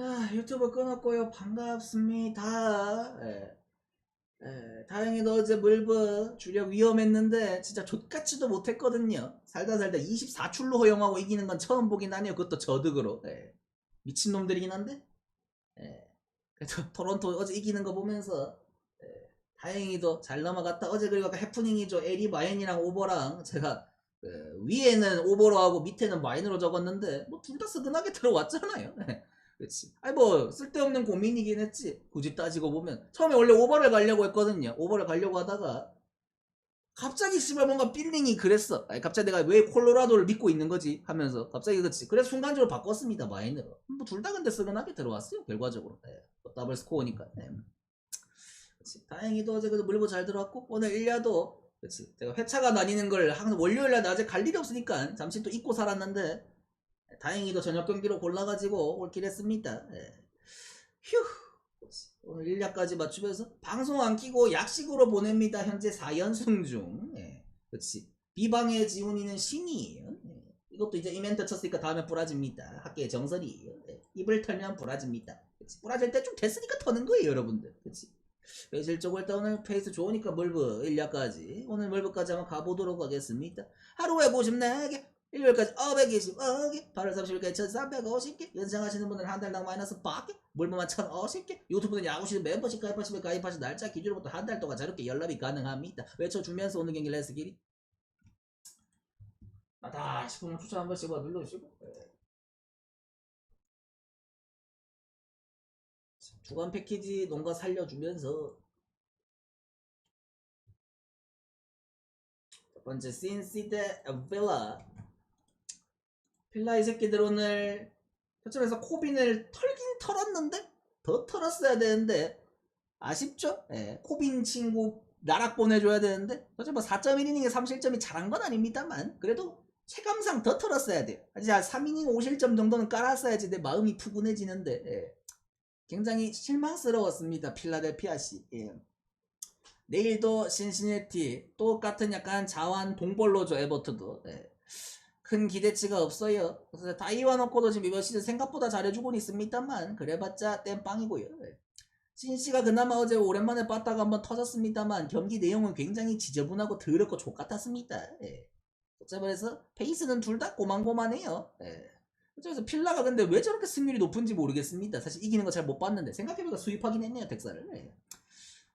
아, 유튜브 끊었고요. 반갑습니다. 예. 예, 다행히도 어제 물브 주력 위험했는데 진짜 족같지도 못했거든요. 살다 살다 24출로 허용하고 이기는 건 처음 보긴 하네요. 그것도 저득으로. 예. 미친놈들이긴 한데. 예. 그래도 토론토 어제 이기는 거 보면서 예, 다행히도 잘 넘어갔다. 어제 그리고 아까 해프닝이죠. 에리 마인이랑 오버랑 제가 그 위에는 오버로 하고 밑에는 마인으로 적었는데 뭐 둘 다 스근하게 들어왔잖아요. 예. 그렇지. 아니 뭐 쓸데없는 고민이긴 했지. 굳이 따지고 보면 처음에 원래 오버를 가려고 했거든요. 오버를 가려고 하다가 갑자기 씨발 뭔가 필링이 그랬어. 아니 갑자기 내가 왜 콜로라도를 믿고 있는 거지 하면서 갑자기 그렇지. 그래서 순간적으로 바꿨습니다 마인으로. 뭐 둘 다 근데 쓰근하게 들어왔어요 결과적으로. 네. 뭐 더블 스코어니까. 네. 그렇지. 다행히도 어제 그래도 물고 잘 들어왔고 오늘 일야도 그렇지. 제가 회차가 나뉘는 걸 항상 월요일 날 낮에 갈 일이 없으니까 잠시 또 잊고 살았는데 다행히도 저녁 경기로 골라가지고 올길 했습니다. 예. 휴. 오늘 일야까지 맞추면서 방송 안 끼고 약식으로 보냅니다. 현재 4연승 중. 예. 그렇지. 비방의 지훈이는 신이에요. 예. 이것도 이제 이멘트 쳤으니까 다음에 부라집니다. 학계의 정설이에요. 예. 입을 털면 부라집니다. 그렇지. 부라질 때 좀 됐으니까 터는 거예요, 여러분들. 그렇지. 실적으로 일단 오늘 페이스 좋으니까 멀브 일야까지 오늘 멀브까지 한번 가보도록 하겠습니다. 하루에 54개 일요일까지 520개 8월 30일까지 1350개 연장하시는 분들 한 달당 마이너스 100개 물만 1050개 유튜브는 야구시즌 멤버십 가입하시면 가입하신 날짜 기준으로부터 한 달 동안 자유롭게 연락이 가능합니다. 외쳐주면서 오는 경기 레스 길이. 아다 싶으면 추천 한 번씩 뭐 눌러주시고. 네. 주간 패키지 농가 살려주면서. 첫 번째 신시대 빌라 빌라 이 새끼들 오늘 표점에서 코빈을 털긴 털었는데 더 털었어야 되는데 아쉽죠? 예, 코빈 친구 나락 보내줘야 되는데 사실 뭐 4.1이닝에 3실점이 잘한 건 아닙니다만 그래도 체감상 더 털었어야 돼요. 한 3이닝 5실점 정도는 깔았어야지 내 마음이 푸근해지는데 예. 굉장히 실망스러웠습니다. 필라델피아 씨. 예. 내일도 신시내티 똑같은 약간 자완 동벌로죠 에버트도. 예. 큰 기대치가 없어요. 그래서 다이와 놓고도 지금 이번 시즌 생각보다 잘해주고는 있습니다만 그래봤자 땜빵이고요. 예. 신씨가 그나마 어제 오랜만에 봤다가 한번 터졌습니다만 경기 내용은 굉장히 지저분하고 더럽고 족같았습니다. 예. 그래서 페이스는 둘 다 고만고만해요. 예. 그래서 필라가 근데 왜 저렇게 승률이 높은지 모르겠습니다. 사실 이기는 거 잘 못 봤는데 생각해보니까 수입하긴 했네요 텍사를. 예.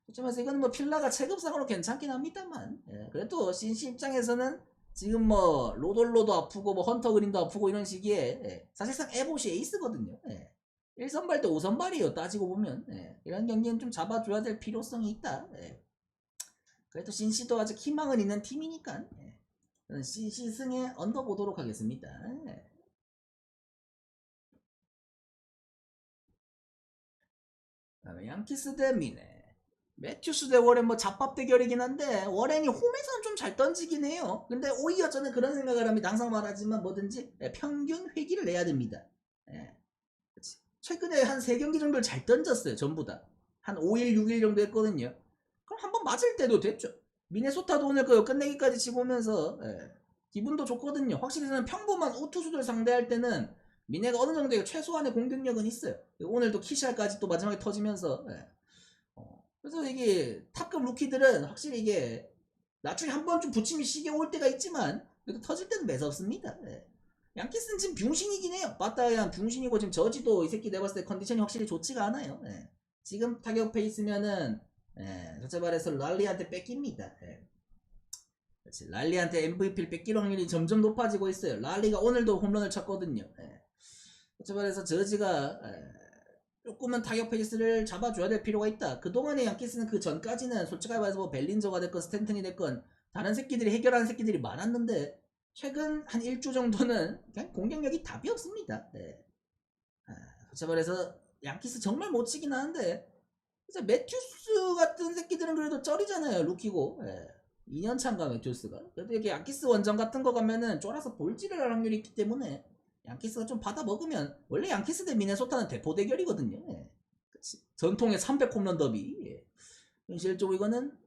그렇지만 이건 뭐 필라가 체급상으로 괜찮긴 합니다만 예. 그래도 신씨 입장에서는 지금 뭐 로돌로도 아프고 뭐 헌터 그린도 아프고 이런 시기에 예. 사실상 에봇이 에이스거든요. 예. 1선발 때 5선발이에요 따지고 보면 예. 이런 경기는 좀 잡아줘야 될 필요성이 있다. 예. 그래도 신씨도 아직 희망은 있는 팀이니까 예. 저는 신씨 승에 언더 보도록 하겠습니다. 예. 그다음에 양키스 대 미네. 매튜스 대 워렌 뭐 잡밥 대결이긴 한데 워렌이 홈에서는 좀 잘 던지긴 해요. 근데 오히려 저는 그런 생각을 합니다. 항상 말하지만 뭐든지 예, 평균 회기를 내야 됩니다. 예. 최근에 한 3경기 정도를 잘 던졌어요. 전부 다. 한 5일, 6일 정도 했거든요. 그럼 한번 맞을 때도 됐죠. 미네소타도 오늘 그 끝내기까지 치고 오면서 예. 기분도 좋거든요. 확실히 저는 평범한 우투수들 상대할 때는 미네가 어느 정도의 최소한의 공격력은 있어요. 오늘도 키샬까지 또 마지막에 터지면서 예. 어, 그래서 이게 탑급 루키들은 확실히 이게 나중에 한 번 좀 부침이 시게 올 때가 있지만 그래도 터질 때는 매섭습니다. 예. 양키스는 지금 병신이긴 해요. 바타야 병신이고 지금 저지도 이 새끼 내가 봤을 때 컨디션이 확실히 좋지가 않아요. 예. 지금 타격 페이스면은 예, 저체 말해서 랄리한테 뺏깁니다. 예. 그렇지. 랄리한테 MVP를 뺏길 확률이 점점 높아지고 있어요. 랄리가 오늘도 홈런을 쳤거든요. 예. 저체 말해서 저지가 예, 조금은 타격 페이스를 잡아줘야 될 필요가 있다. 그동안의 양키스는 그 전까지는 솔직하게 말해서 뭐 벨린저가 됐건 스탠튼이 됐건 다른 새끼들이 해결하는 새끼들이 많았는데 최근 한 일주 정도는 그냥 공격력이 답이 없습니다. 네. 아, 솔직히 말해서 양키스 정말 못 치긴 하는데 이제 매튜스 같은 새끼들은 그래도 쩔이잖아요. 루키고. 예. 2년 차인가 매튜스가. 그래도 이렇게 양키스 원정 같은 거 가면은 쫄아서 볼지를 할 확률이 있기 때문에 양키스가 좀 받아 먹으면 원래 양키스 대 미네소타는 대포 대결이거든요. 예. 그치. 전통의 300홈런 더비. 예. 현실적으로 이거는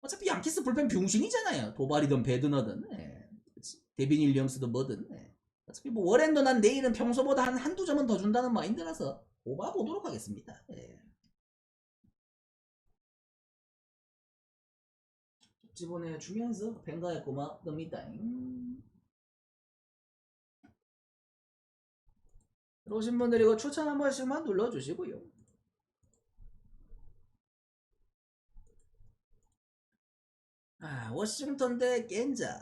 어차피 양키스 불펜 병신이잖아요. 도발이든 배드너든. 예. 데빈 윌리엄스든 뭐든. 예. 어차피 뭐 월엔도 난 내일은 평소보다 한 한두 점은 더 준다는 마인드라서 오바 보도록 하겠습니다. 예. 집어내 주면서 뱅가에 고맙습니다. 음. 오신 분들 이거 추천 한 번씩만 눌러주시고요. 아, 워싱턴 대 겐자.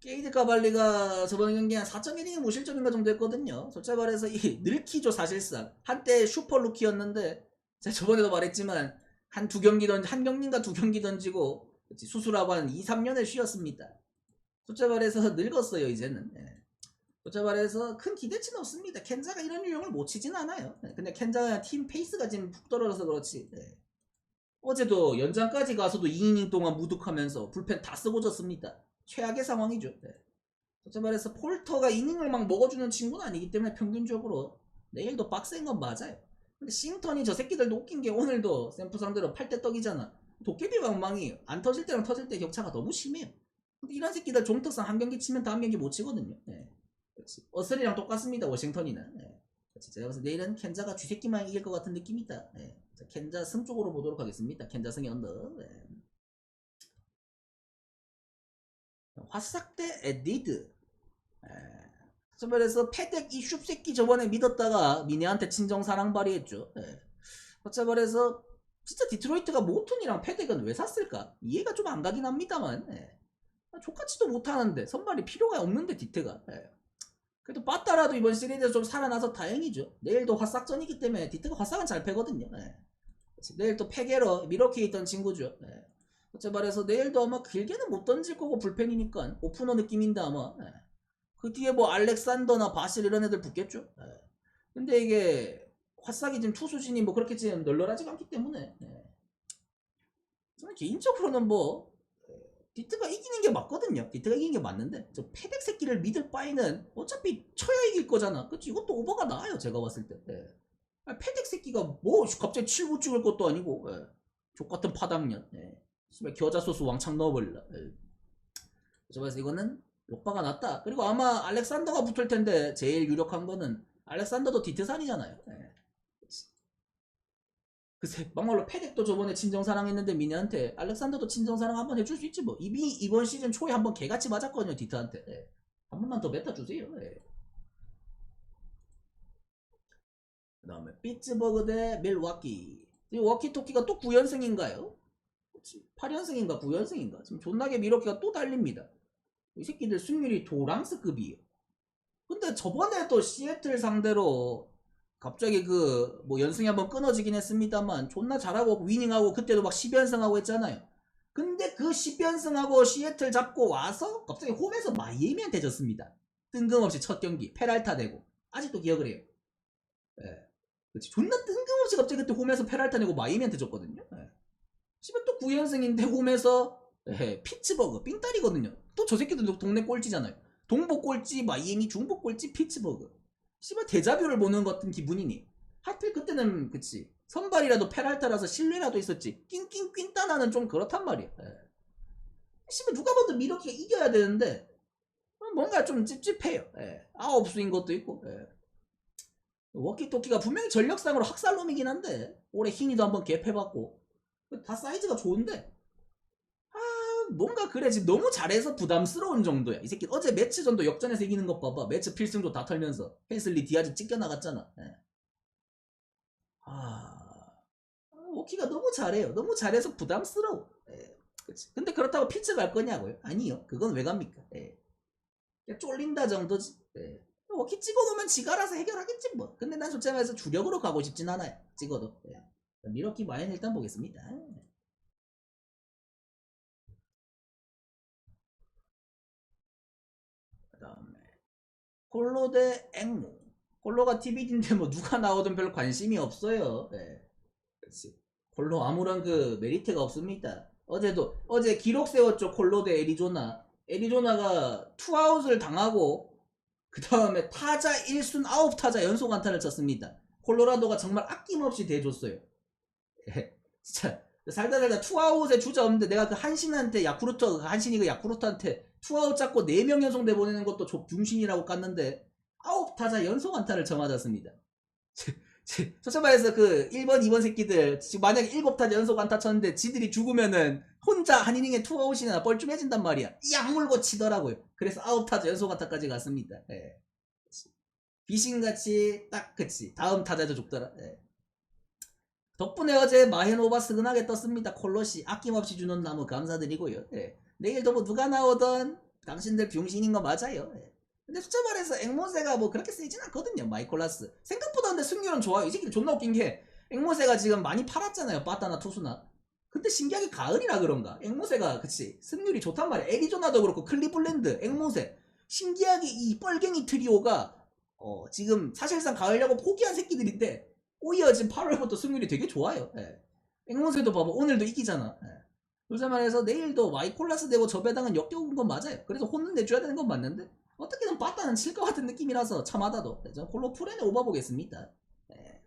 게이드 카발리가 저번 경기 한 4.1이닝 무실점인가 정도 했거든요. 솔직히 말해서 이 늙기죠 사실상. 한때 슈퍼 루키였는데 제가 저번에도 말했지만 한 두 경기 던, 한 경기인가 두 경기 던지고 수술하고 한 2, 3년을 쉬었습니다. 솔직히 말해서 늙었어요 이제는. 예. 솔직히 말해서 큰 기대치는 없습니다. 켄자가 이런 유형을 못 치진 않아요. 예, 근데 켄자가 팀 페이스가 지금 푹 떨어져서 그렇지. 예. 어제도 연장까지 가서도 2이닝 동안 무득하면서 불펜 다 쓰고 졌습니다. 최악의 상황이죠. 네. 솔직히 말해서 폴터가 이닝을 막 먹어주는 친구는 아니기 때문에 평균적으로 내일도 빡센 건 맞아요. 근데 싱턴이 저 새끼들도 웃긴 게 오늘도 샘프 상대로 8대 떡이잖아. 도깨비 방망이 안 터질 때랑 터질 때 격차가 너무 심해요. 근데 이런 새끼들 종특상 한 경기 치면 다음 경기 못 치거든요. 네. 그렇지. 어슬이랑 똑같습니다. 워싱턴이는. 네. 그렇지. 제가 그래서 내일은 켄자가 쥐새끼만 이길 것 같은 느낌이다. 네. 자, 켄자 승 쪽으로 보도록 하겠습니다. 켄자 승의 언더. 네. 화싹 대 에디드. 저번에서 패덱 이 슈새끼 저번에 믿었다가 미네한테 친정 사랑 발휘했죠. 예. 어차버려서 진짜 디트로이트가 모튼이랑 패덱은 왜 샀을까? 이해가 좀 안 가긴 합니다만. 예. 족같지도 못하는데 선발이 필요가 없는데 디트가. 예. 그래도 빠따라도 이번 시리즈에서 좀 살아나서 다행이죠. 내일도 화싹전이기 때문에 디트가 화싹은 잘 패거든요. 예. 내일 또 패게러 미러키에 있던 친구죠. 예. 어째 말해서 내일도 아마 길게는 못 던질 거고 불펜이니까 오프너 느낌인데 아마 예. 그 뒤에 뭐 알렉산더나 바실 이런 애들 붙겠죠. 예. 근데 이게 화싹이 지금 투수진이 뭐 그렇게 지금 널널하지가 않기 때문에 예. 저는 개인적으로는 뭐 예, 디트가 이기는 게 맞거든요. 디트가 이기는 게 맞는데 저 패덱 새끼를 믿을 바에는 어차피 쳐야 이길 거잖아. 그치 이것도 오버가 나아요. 제가 봤을 때. 예. 아, 패덱 새끼가 뭐 갑자기 7구 찍을 것도 아니고 예. 족같은 파당년. 예. 씨발 겨자 소스 왕창 넣어버릴라. 예. 그래서 이거는 록바가 낫다. 그리고 아마 알렉산더가 붙을 텐데 제일 유력한 거는 알렉산더도 디트산이잖아요. 예. 글쎄 막말로 패덱도 저번에 친정사랑했는데 미네한테 알렉산더도 친정사랑 한번 해줄 수 있지 뭐. 이미 이번 시즌 초에 한번 개같이 맞았거든요 디트한테. 예. 한 번만 더 뱉어주세요. 예. 그 다음에 피츠버그 대 밀와키. 이 워키토키가 또 9연승인가요? 8연승인가 9연승인가? 지금 존나게 미러키가 또 달립니다. 이 새끼들 승률이 도랑스급이에요. 근데 저번에 또 시애틀 상대로 갑자기 그 뭐 연승이 한번 끊어지긴 했습니다만 존나 잘하고 위닝하고 그때도 막 10연승하고 했잖아요. 근데 그 10연승하고 시애틀 잡고 와서 갑자기 홈에서 마이애미한테 졌습니다. 뜬금없이 첫 경기 페랄타 되고 아직도 기억을 해요. 예. 그치. 존나 뜬금없이 갑자기 그때 홈에서 페랄타 내고 마이애미한테 졌거든요. 예. 씨발 또 9연승인데 홈에서 예, 피츠버그 삥딸이거든요. 또 저 새끼도 동네 꼴찌잖아요. 동부 꼴찌, 마이애미 중부 꼴찌, 피츠버그. 씨발 대자뷰를 보는 것 같은 기분이니. 하필 그때는 그치 선발이라도 페랄타라서 신뢰라도 있었지. 낑낑 낑따나는 좀 그렇단 말이야. 예. 씨발 누가 봐도 미러키가 이겨야 되는데 뭔가 좀 찝찝해요. 예. 아홉 수인 것도 있고. 예. 워키토키가 분명히 전력상으로 학살놈이긴 한데 올해 흰이도 한번 개패봤고 다 사이즈가 좋은데 아 뭔가 그래 지금 너무 잘해서 부담스러운 정도야 이 새끼 어제 매치 전도 역전해서 이기는 것 봐봐 매치 필승조 다 털면서 펜슬리 디아즈 찢겨 나갔잖아 예. 아 워키가 너무 잘해요 너무 잘해서 부담스러워 예. 그치. 근데 그렇다고 피츠 갈 거냐고요 아니요 그건 왜 갑니까 예. 그냥 쫄린다 정도지 예. 워키 찍어놓으면 지가 알아서 해결하겠지 뭐 근데 난 솔직히 말해서 주력으로 가고 싶진 않아요 찍어도 예. 미러키 마인 일단 보겠습니다. 콜로 대 앵무. 콜로가 TV인데 뭐 누가 나오든 별 관심이 없어요. 네. 그렇지. 콜로 아무런 그 메리트가 없습니다. 어제도 어제 기록 세웠죠 콜로 대 애리조나. 애리조나가 투아웃을 당하고 그 다음에 타자 1순 9타자 연속 안타를 쳤습니다. 콜로라도가 정말 아낌없이 대줬어요. 예, 진짜 살다 살다 투아웃에 주자 없는데 내가 그 한신한테 야쿠르트 그 한신이 그 야쿠르트한테 투아웃 잡고 4명 연속 내보내는 것도 조 병신이라고 깠는데 아홉 타자 연속 안타를 쳐맞았습니다. 솔직히 말해서 그 1번, 2번 새끼들 만약에 7타자 연속 안타 쳤는데 지들이 죽으면은 혼자 한 이닝에 투아웃이나 뻘쭘해진단 말이야. 이 악물고 치더라고요. 그래서 아홉 타자 연속 안타까지 갔습니다. 예. 귀신같이 딱 그치. 다음 타자도 죽더라. 예. 덕분에 어제 마헤노바 스근하게 떴습니다. 콜로시 아낌없이 주는 나무 감사드리고요. 예. 내일도 뭐 누가 나오던 당신들 병신인 거 맞아요. 예. 근데 숫자 말해서 앵모세가 뭐 그렇게 세진 않거든요. 마이콜라스. 생각보다 근데 승률은 좋아요. 이 새끼들 존나 웃긴 게 앵모세가 지금 많이 팔았잖아요. 빠따나 투수나. 근데 신기하게 가을이라 그런가. 앵모세가 그치. 승률이 좋단 말이야. 애리조나도 그렇고 클리블랜드, 앵모세. 신기하게 이 뻘갱이 트리오가 어, 지금 사실상 가을야구 포기한 새끼들인데 오히려 지금 8월부터 승률이 되게 좋아요. 예. 앵무새도 봐봐 오늘도 이기잖아. 예. 요새 말해서 내일도 마이콜라스 되고 저 배당은 역겨운 건 맞아요. 그래서 혼은 내줘야 되는 건 맞는데 어떻게든 빠따는 칠 것 같은 느낌이라서 참하다도. 네, 저는 홀로 프렌에 오버보겠습니다. 예.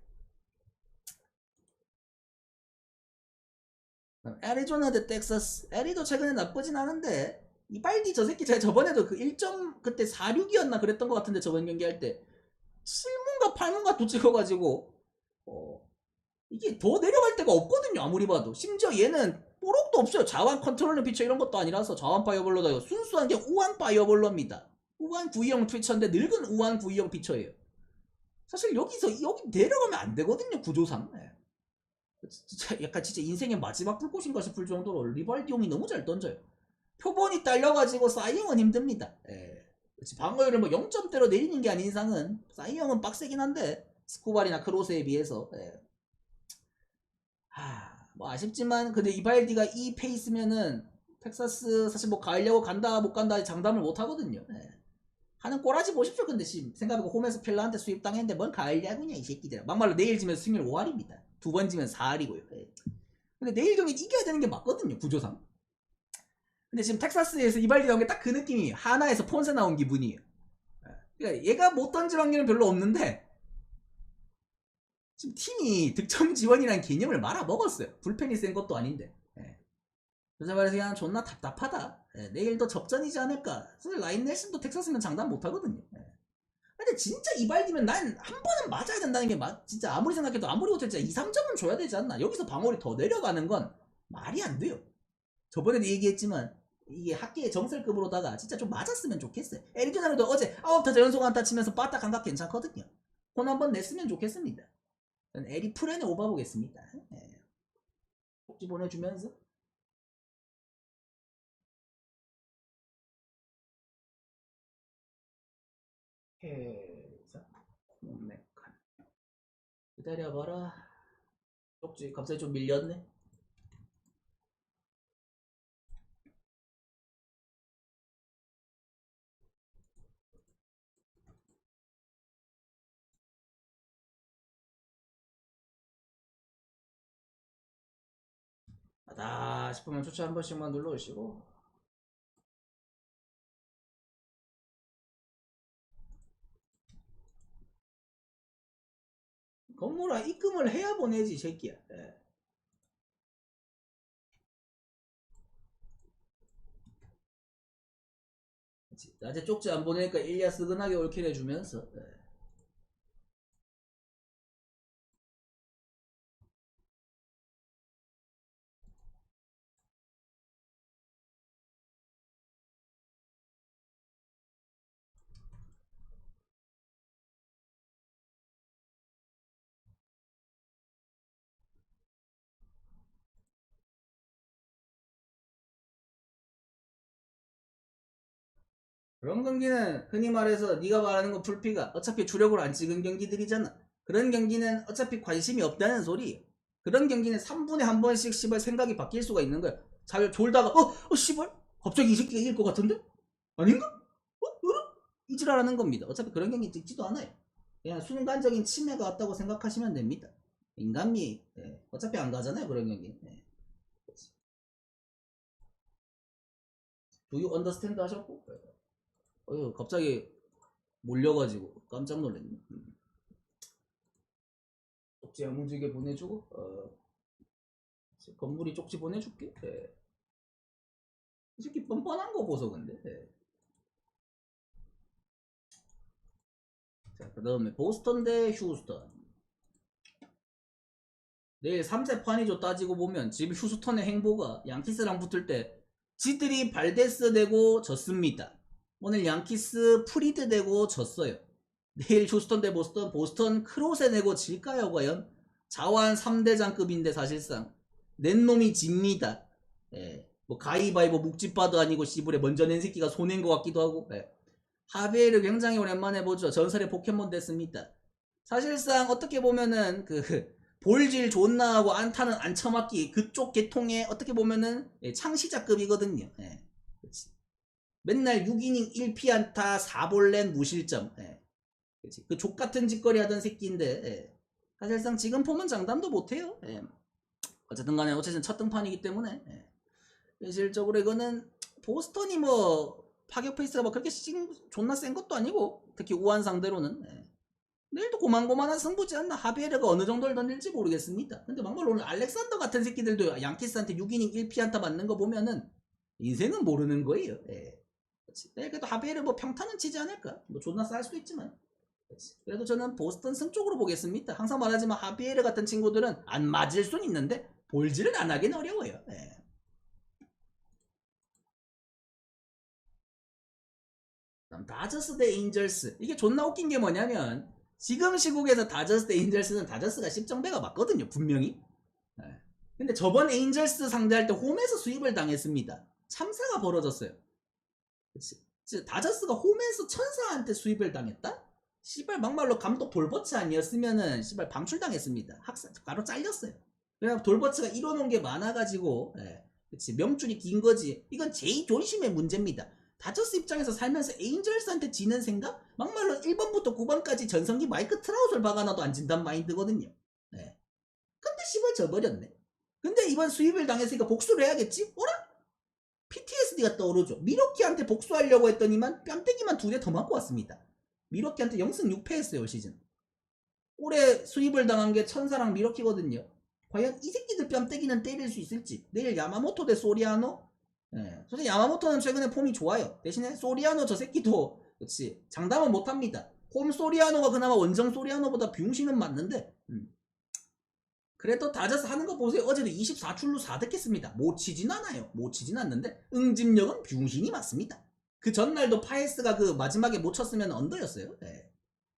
그럼 애리조나 대 텍사스. 애리도 최근에 나쁘진 않은데 이빨디 저 새끼 제가 저번에도 그 1점 그때 46이었나 그랬던 것 같은데 저번 경기 할 때 7문가 8문가 도 찍어가지고 어 이게 더 내려갈 데가 없거든요 아무리 봐도 심지어 얘는 뽀록도 없어요 자완 컨트롤러 피처 이런 것도 아니라서 자완 파이어볼러다 순수한 게 우한 파이어볼러입니다 우한 구형 피처인데 늙은 우한 구형 피처예요 사실 여기서 여기 내려가면 안 되거든요 구조상 예. 진짜 약간 진짜 인생의 마지막 불꽃인가 싶을 정도로 리발디용이 너무 잘 던져요 표본이 딸려가지고 사이형은 힘듭니다. 예. 방어율을 뭐 0점대로 내리는 게 아닌 이상은 사이형은 빡세긴 한데 스코발이나 크로스에 비해서 예. 하, 뭐 아쉽지만 근데 이발디가 이 페이스면은 텍사스 사실 뭐 가려고 간다 못 간다 장담을 못 하거든요. 예. 하는 꼬라지 보십시오. 근데 지금 생각해보고 홈에서 필라한테 수입 당했는데 뭔 가을야구냐 이 새끼들. 막말로 내일 지면 승률 5할입니다. 두 번 지면 4할이고요. 예. 근데 내일 경기 이겨야 되는 게 맞거든요. 구조상. 근데 지금 텍사스에서 이발디 나온 게 딱 그 느낌이 하나에서 폰세 나온 기분이에요. 그러니까 얘가 못 던질 확률은 별로 없는데 지금 팀이 득점 지원이라는 개념을 말아먹었어요. 불펜이 센 것도 아닌데. 예. 그래서 말해서 그냥 존나 답답하다. 예, 내일도 접전이지 않을까. 사실 라인 넬슨도 텍사스면 장담 못하거든요. 예. 근데 진짜 이발디면 난 한 번은 맞아야 된다는 게 맞, 진짜 아무리 생각해도 아무리 못해도 진짜 2, 3점은 줘야 되지 않나. 여기서 방어율이 더 내려가는 건 말이 안 돼요. 저번에도 얘기했지만 이게 학계의 정설급으로다가 진짜 좀 맞았으면 좋겠어요. 애리조나도 어제 아홉 타자 연속 안타 치면서 빠딱 감각 괜찮거든요. 혼 한번 냈으면 좋겠습니다. 에리 프렌에 오바보겠습니다. 예. 꼭지 보내주면서 해사 콤메칸 기다려봐라. 쪽지 갑자기 좀 밀렸네. 다 싶으면 추천 한 번씩만 눌러주시고 건물아 입금을 해야 보내지 이 새끼야 예. 그치. 낮에 쪽지 안 보내니까 일야 스근하게 올킬 해주면서 예. 그런 경기는 흔히 말해서 네가 말하는 거 불피가 어차피 주력으로 안 찍은 경기들이잖아. 그런 경기는 어차피 관심이 없다는 소리. 그런 경기는 3분에 한 번씩 씨발 생각이 바뀔 수가 있는 거야. 잘 졸다가 어? 어 씨발? 갑자기 이 새끼가 이길 것 같은데? 아닌가? 어? 어? 이지랄하는 겁니다. 어차피 그런 경기 찍지도 않아요. 그냥 순간적인 치매가 왔다고 생각하시면 됩니다. 인간미 예. 어차피 안 가잖아요 그런 경기. 예. Do you understand 하셨고? 어, 갑자기 몰려가지고 깜짝 놀랐네. 음. 쪽지 야무지게 보내주고, 어, 건물이 쪽지 보내줄게. 예. 이 새끼 뻔뻔한 거 보소 근데. 예. 자, 그 다음에 보스턴 대 휴스턴. 내일 3세 판이죠 따지고 보면 지금 휴스턴의 행보가 양키스랑 붙을 때 지들이 발데스 되고 졌습니다. 오늘 양키스 프리드 되고 졌어요. 내일 휴스턴 대 보스턴, 보스턴 크로세 내고 질까요 과연? 자완 3대장급인데 사실상 낸 놈이 집니다. 예. 뭐 가위바위보 묵집바도 아니고 씨부레 먼저 낸 새끼가 손낸 것 같기도 하고 예. 하비에르 굉장히 오랜만에 보죠. 전설의 포켓몬 됐습니다. 사실상 어떻게 보면은 그 볼질 존나 하고 안타는 안 처맞기 그쪽 계통의 어떻게 보면은 예, 창시자급이거든요. 예. 맨날 6이닝 1피안타 4볼넷 무실점. 예. 그 족같은 짓거리 하던 새끼인데 예. 사실상 지금 폼은 장담도 못해요. 예. 어쨌든 간에 어쨌든 첫 등판이기 때문에 예. 현실적으로 이거는 보스턴이 뭐 파격 페이스가 막 그렇게 싱, 존나 센 것도 아니고 특히 우한 상대로는 예. 내일도 고만고만한 승부지 않나 하비에르가 어느 정도를 던질지 모르겠습니다. 근데 막말 오늘 알렉산더 같은 새끼들도 양키스한테 6이닝 1피안타 맞는 거 보면은 인생은 모르는 거예요. 예. 그치. 네, 그래도 하비에르 뭐 평타는 치지 않을까? 뭐 존나 쌀 수도 있지만. 그래도 저는 보스턴 승 쪽으로 보겠습니다. 항상 말하지만 하비에르 같은 친구들은 안 맞을 순 있는데 볼질은 안 하긴 어려워요. 예. 그다음 다저스 대 에인절스 이게 존나 웃긴 게 뭐냐면 지금 시국에서 다저스 대 에인절스는 다저스가 10정배가 맞거든요 분명히 예. 근데 저번 에인절스 상대할 때 홈에서 수입을 당했습니다 참사가 벌어졌어요 그치 즉, 다저스가 홈에서 천사한테 수입을 당했다? 시발 막말로 감독 돌버츠 아니었으면은 시발 방출당했습니다 학사 바로 잘렸어요 그냥 돌버츠가 이뤄놓은 게 많아가지고 예. 그치 명줄이 긴 거지 이건 제이 존심의 문제입니다 다저스 입장에서 살면서 에인절스한테 지는 생각? 막말로 1번부터 9번까지 전성기 마이크 트라우스를 박아놔도 안 진단 마인드거든요. 네. 근데 씨발 져버렸네. 근데 이번 수입을 당했으니까 복수를 해야겠지? 어라? PTSD가 떠오르죠. 미로키한테 복수하려고 했더니만 뺨때기만 두 대 더 맞고 왔습니다. 미로키한테 0승 6패 했어요, 올 시즌. 올해 수입을 당한 게 천사랑 미로키거든요. 과연 이 새끼들 뺨때기는 때릴 수 있을지. 내일 야마모토 대 소리아노? 예. 솔직히 야마모토는 최근에 폼이 좋아요. 대신에 소리아노 저 새끼도 그렇지 장담은 못합니다. 홈 소리아노가 그나마 원정 소리아노보다 비용신은 맞는데 음. 그래도 다저스 하는 거 보세요. 어제도 24출루 4득했습니다. 못 치진 않아요. 못 치진 않는데 응집력은 비용신이 맞습니다. 그 전날도 파에스가 그 마지막에 못 쳤으면 언더였어요. 예.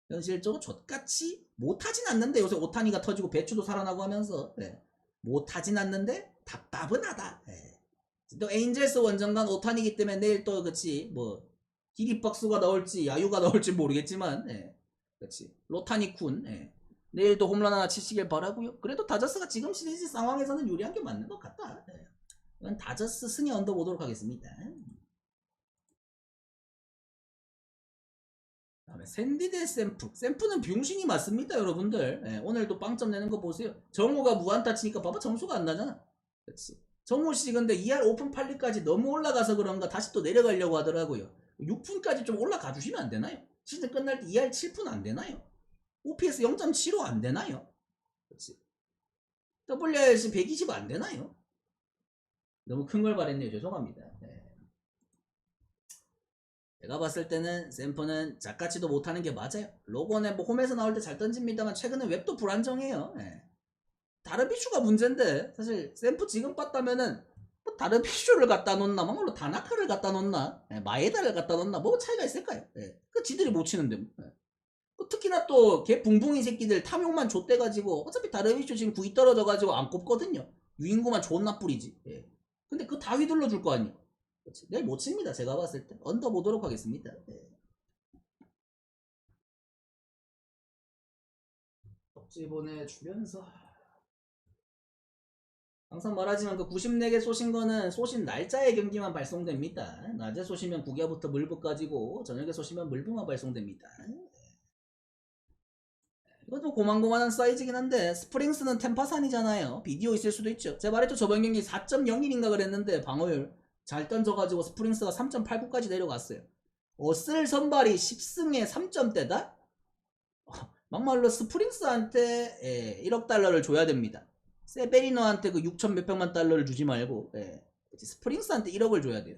현실적으로 족같이 못하진 않는데 요새 오타니가 터지고 배추도 살아나고 하면서 예. 못하진 않는데 답답은 하다. 예. 또 에인젤스 원정관 오탄이기 때문에 내일 또 그치 뭐 기립박수가 나올지 야유가 나올지 모르겠지만 예. 그치 로타니쿤 예. 내일 또 홈런 하나 치시길 바라고요 그래도 다저스가 지금 시리즈 상황에서는 유리한 게 맞는 것 같다 예. 이건 다저스 승에 얹어보도록 하겠습니다 다음에 샌디 대 샘프 샘프는 병신이 맞습니다 여러분들 예, 오늘도 빵점 내는 거 보세요 정우가 무안타 치니까 봐봐 점수가 안 나잖아 그치 정우 씨 근데 2할 오픈 8리까지 너무 올라가서 그런가 다시 또 내려가려고 하더라고요. 6푼까지 좀 올라가 주시면 안 되나요? 시즌 끝날 때 2할 7푼 안 되나요? OPS 0.75 안 되나요? 그렇지. WRC 120 안 되나요? 너무 큰 걸 바랬네요. 죄송합니다. 네. 제가 봤을 때는 샘프는 작가치도 못하는 게 맞아요. 로건에 뭐 홈에서 나올 때 잘 던집니다만 최근에 웹도 불안정해요. 네. 다르비슈가 문제인데 사실 샘프 지금 봤다면은 뭐 다르비슈를 갖다 놓나 막말로 다나카를 갖다 놓나 예, 마에다를 갖다 놓나 뭐 차이가 있을까요? 예. 그 지들이 못 치는데 예. 그 특히나 또걔 붕붕이 새끼들 탐욕만 좆대가지고 어차피 다르비슈 지금 구이 떨어져가지고 안 꼽거든요 유인구만 존나 뿌리지 예. 근데 그 다 휘둘러 줄 거 아니에요 그치? 내일 못 칩니다 제가 봤을 때 언더 보도록 하겠습니다 예. 떡지 보내주면서 항상 말하지만 그 94개 쏘신 거는 쏘신 날짜의 경기만 발송됩니다. 낮에 쏘시면 국야부터 물부 까지고 저녁에 쏘시면 물부만 발송됩니다. 이것도 고만고만한 사이즈긴 한데 스프링스는 템파산이잖아요. 비디오 있을 수도 있죠. 제가 말했죠. 저번 경기 4.01인가 그랬는데 방어율 잘 던져가지고 스프링스가 3.89까지 내려갔어요. 어슬 선발이 10승에 3점대다? 막말로 스프링스한테 1억 달러를 줘야 됩니다. 세베리노한테 그 6천 몇백만 달러를 주지 말고 예. 스프링스한테 1억을 줘야 돼요.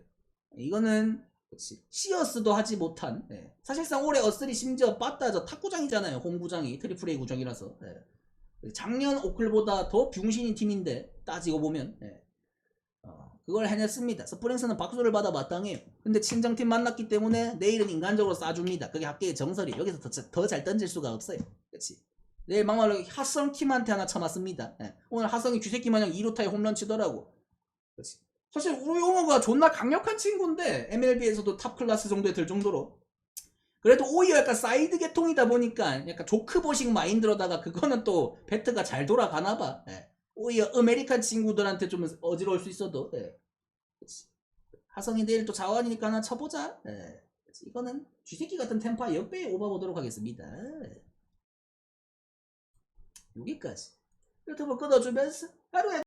이거는 그렇지. 시어스도 하지 못한 예. 사실상 올해 어슬이 심지어 빠따 저 탁구장이잖아요 홈구장이 트리플 A 구장이라서 예. 작년 오클보다 더 병신인 팀인데 따지고 보면 예. 어, 그걸 해냈습니다 스프링스는 박수를 받아 마땅해요 근데 친정팀 만났기 때문에 내일은 인간적으로 쏴줍니다 그게 학계의 정설이 여기서 더잘 던질 수가 없어요 그렇지 내일 막말로 하성 팀한테 하나 쳐맞습니다 예. 오늘 하성이 쥐새끼 마냥 2루타에 홈런 치더라고 그렇지 사실 우용호가 존나 강력한 친구인데 MLB에서도 탑 클래스 정도에 들 정도로 그래도 오히려 약간 사이드 계통이다 보니까 약간 조크보식 마인드로다가 그거는 또 배트가 잘 돌아가나 봐 예. 오히려 아메리칸 친구들한테 좀 어지러울 수 있어도 예. 그치. 하성이 내일 또 자원이니까 하나 쳐보자 예. 그치. 이거는 쥐새끼 같은 템파 역배에 오바보도록 하겠습니다 예. 여기까지 유튜브 끊어주면서 하루에